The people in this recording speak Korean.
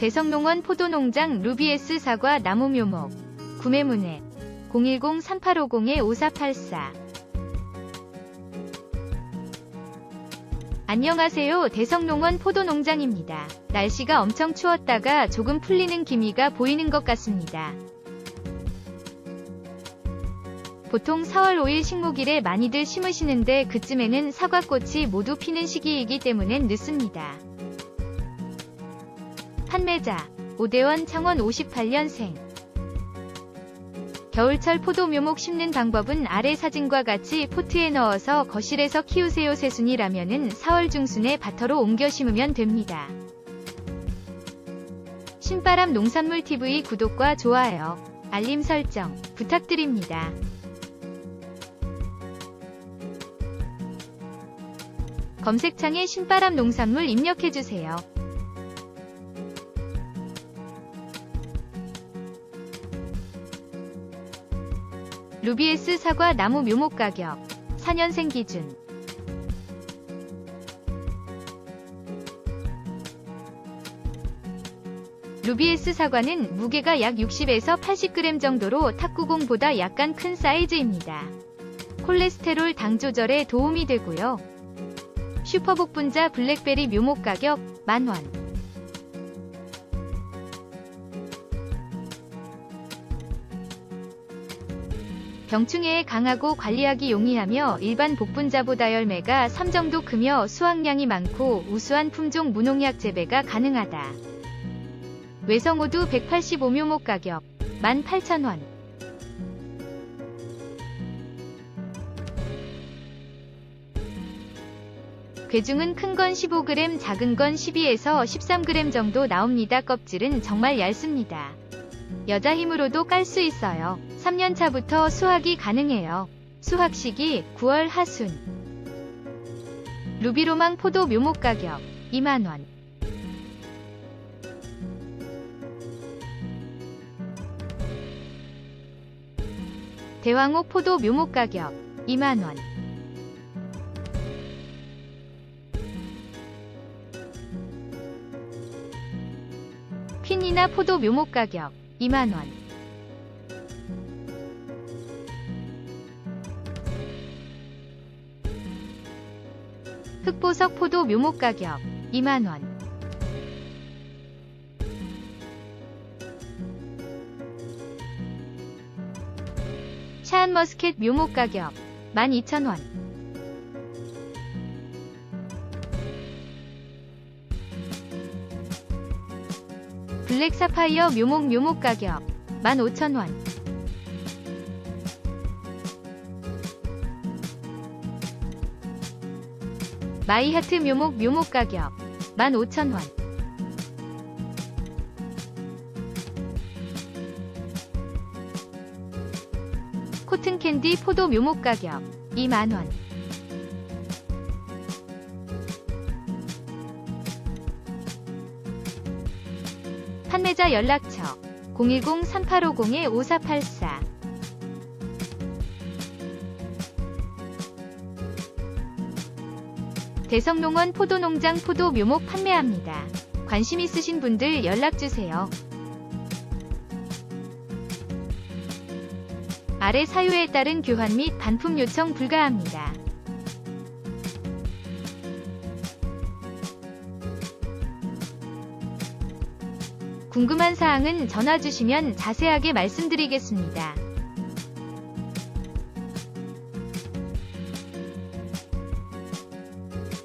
대성농원 포도농장 루비에스 사과 나무 묘목 구매 문의 010-3850-5484 안녕하세요. 대성농원 포도농장입니다. 날씨가 엄청 추웠다가 조금 풀리는 기미가 보이는 것 같습니다. 보통 4월 5일 식목일에 많이들 심으시는데 그쯤에는 사과꽃이 모두 피는 시기이기 때문엔 늦습니다. 판매자 오대원 창원 58년생 겨울철 포도 묘목 심는 방법은 아래 사진과 같이 포트에 넣어서 거실에서 키우세요 새순이라면은 4월 중순에 밭터로 옮겨 심으면 됩니다. 신바람 농산물 TV 구독과 좋아요, 알림 설정 부탁드립니다. 검색창에 신바람 농산물 입력해주세요. 루비에스 사과 나무 묘목 가격 4년생 기준 루비에스 사과는 무게가 약 60에서 80g 정도로 탁구공보다 약간 큰 사이즈입니다. 콜레스테롤 당 조절에 도움이 되고요. 슈퍼복분자 블랙베리 묘목 가격 만원 병충해에 강하고 관리하기 용이하며 일반 복분자보다 열매가 3 정도 크며 수확량이 많고 우수한 품종 무농약 재배가 가능하다. 외성호두 185묘목 가격 18,000원 괴중은 큰 건 15g, 작은 건 12에서 13g 정도 나옵니다. 껍질은 정말 얇습니다. 여자 힘으로도 깔 수 있어요. 3년차부터 수확이 가능해요. 수확 시기 9월 하순. 루비로망 포도 묘목 가격 2만원. 대왕옥 포도 묘목 가격 2만원. 퀸이나 포도 묘목 가격 2만원. 흑보석 포도 묘목 가격 2만원. 샤인머스켓 묘목 가격 12,000원. 블랙 사파이어 묘목 묘목 가격 15,000원. 마이하트 묘목 묘목 가격 15,000원. 코튼 캔디 포도 묘목 가격 2만원. 판매자 연락처 010-3850-5484 대성농원 포도농장 포도 묘목 판매합니다. 관심 있으신 분들 연락주세요. 아래 사유에 따른 교환 및 반품 요청 불가합니다. 궁금한 사항은 전화 주시면 자세하게 말씀드리겠습니다.